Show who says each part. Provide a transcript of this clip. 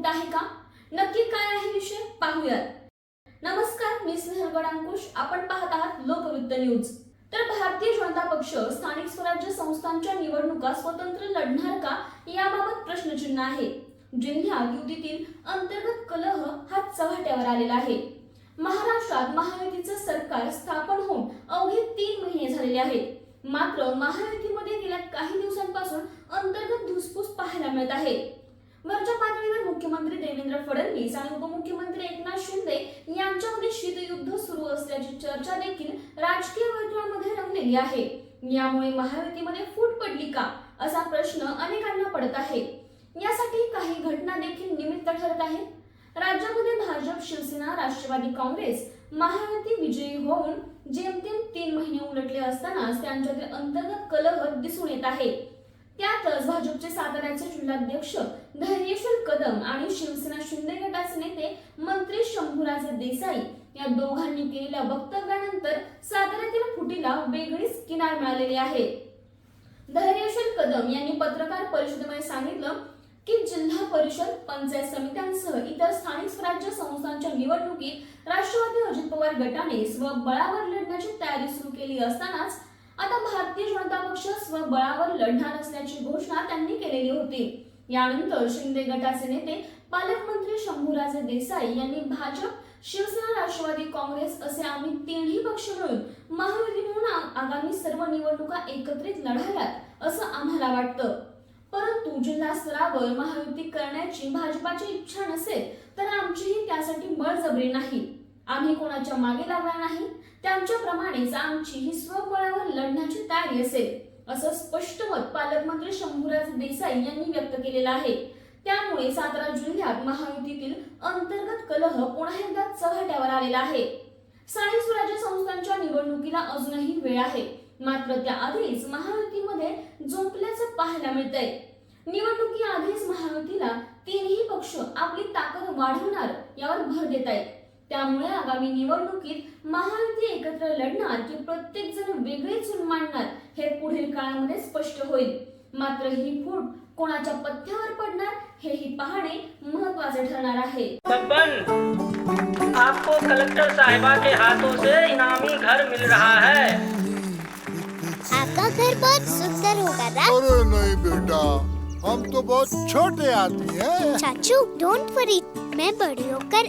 Speaker 1: मुक्त आहे का? नक्की काय आहे विषय? पाहूयात. नमस्कार मी स्नेहल गडांकुश आपण पाहत आहात लोकवृत्त न्यूज. तर भारतीय जनता पक्ष स्थानिक स्वराज्य संस्थांच्या निवडणुका स्वतंत्र लढणार का? याबाबत प्रश्नचिन्ह आहे. जिल्ह्यात युतीतील अंतर्गत कलह हा चव्हाट्यावर आलेला आहे. महाराष्ट्रात महायुतीचं सरकार स्थापन होऊन अवघे तीन महिने झालेले आहेत. मात्र महायुतीमध्ये गेल्या काही दिवसांपासून अंतर्गत धुसफूस पाहायला मिळत आहे. वरच्या पातळीवर मुख्यमंत्री देवेंद्र फडणवीस आणि उपमुख्यमंत्री एकनाथ शिंदे यांच्यामध्ये शीतयुद्ध सुरू असल्याची चर्चा देखील राजकीय वर्तुळामध्ये रंगलेली आहे. यामुळे महायुतीमध्ये फूट पडली का? असा प्रश्न अनेकांना पडत आहे. यासाठी काही घटना देखील निमित्त ठरत आहेत. राज्यामध्ये भाजप शिवसेना राष्ट्रवादी काँग्रेस महायुती विजयी होऊन जेमतेम तीन महिने उलटले असतानाच त्यांच्यातील अंतर्गत कलह दिसून येत आहे. त्यातच भाजपचे साताऱ्याचे जिल्हाध्यक्ष धैर्यशील कदम आणि शिवसेना शिंदे गटाचे नेते मंत्री शंभूराजे देसाई या दोघांनी केलेल्या वक्तव्यानंतर साताऱ्यातील फुटीला वेगळीच किनार मिळालेली आहे. धैर्यशील कदम यांनी पत्रकार परिषदेमध्ये सांगितलं की जिल्हा परिषद पंचायत समित्यांसह इतर स्थानिक स्वराज्य संस्थांच्या निवडणुकीत राष्ट्रवादी अजित पवार गटाने स्वबळावर लढण्याची तयारी सुरू केली असतानाच आता भारतीय जनता पक्ष स्वबळावर लढणार असल्याची घोषणा त्यांनी केलेली होती. यानंतर शिंदे गटाचे नेते पालकमंत्री शंभूराजे देसाई यांनी भाजप शिवसेना राष्ट्रवादी काँग्रेस असे आम्ही तिन्ही पक्ष मिळून महायुती म्हणून आगामी सर्व निवडणुका एकत्रित लढाव्यात असं आम्हाला वाटतं. परंतु जिल्हा स्तरावर महायुती करण्याची भाजपाची इच्छा नसेल तर आमचीही त्यासाठी बळजबरी नाही. आम्ही कोणाच्या मागे लागणार नाही? त्यांच्याप्रमाणेच आमची ही स्वबळावर लढ तयारी असेल असं स्पष्ट मत पालकमंत्री शंभूराज देसाई यांनी व्यक्त केलेलं आहे. त्यामुळे सातारा जिल्ह्यात महायुतीतील अंतर्गत कलह पुन्हा एकदा चव्हाट्यावर आलेला आहे. स्थानिक स्वराज्य संस्थांच्या निवडणुकीला अजूनही वेळ आहे. मात्र त्याआधीच महायुतीमध्ये झोपल्याचं पाहायला मिळतंय. निवडणुकीआधीच महायुतीला तीनही पक्ष आपली ताकद वाढवणार यावर भर देत आहेत त्यामुळे आगामी निवडणुकीत महायुती एकत्र लढणार की प्रत्येक जण वेगळी चूल मांडणार हे पुढील काळामध्ये स्पष्ट होईल. मात्र ही फूट कोणाच्या पथ्यावर पडणार हेही पाहणे महत्त्वाचे ठरणार आहे.
Speaker 2: बब्बन आपको कलेक्टर साहिबा के हाथों से इनामी घर मिल रहा है।
Speaker 3: आपका घर बहुत सुंदर होगा ना?
Speaker 4: अरे नहीं बेटा हम तो बहुत छोटे आदमी हैं।
Speaker 3: चाचू डोंट वरी मैं बड़ी होकर